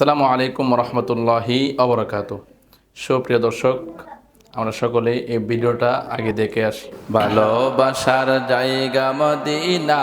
আসসালামু আলাইকুম রহমতুল্লাহি অবরাকাত। সুপ্রিয় দর্শক, আমরা সকলে এই ভিডিওটা আগে দেখে আসি। ভালোবাসার জায়গা মদিনা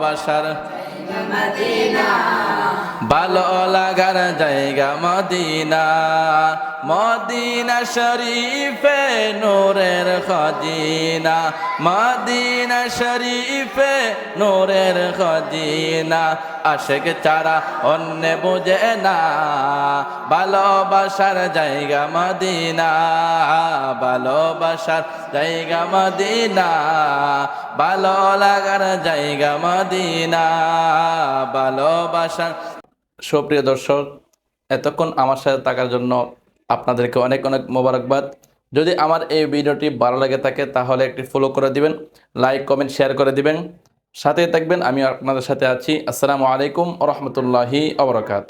ভালোবাসার ভালো লাগার জায়গা মদিনা। মদিনা শরীফে নূরের খজিনা। মদিনা শরীফে নূরের খজিনা। আশেক চারা অন্য বুঝে না। ভালোবাসার জায়গা মদিনা। ভালোবাসার জায়গা মদিনা। ভালো লাগার জায়গা মদিনা। ভালোবাসার সুপ্রিয় দর্শক, এতক্ষণ আমার সাথে থাকার জন্য আপনাদেরকে অনেক অনেক মোবারকবাদ। যদি আমার এই ভিডিওটি ভালো লাগে থাকে, তাহলে একটি ফলো করে দিবেন লাইক কমেন্ট শেয়ার করে দিবেন। সাথে থাকবেন, আমি আপনাদের সাথে আছি। আসসালামু আলাইকুম রহমতুল্লাহি আবরকাত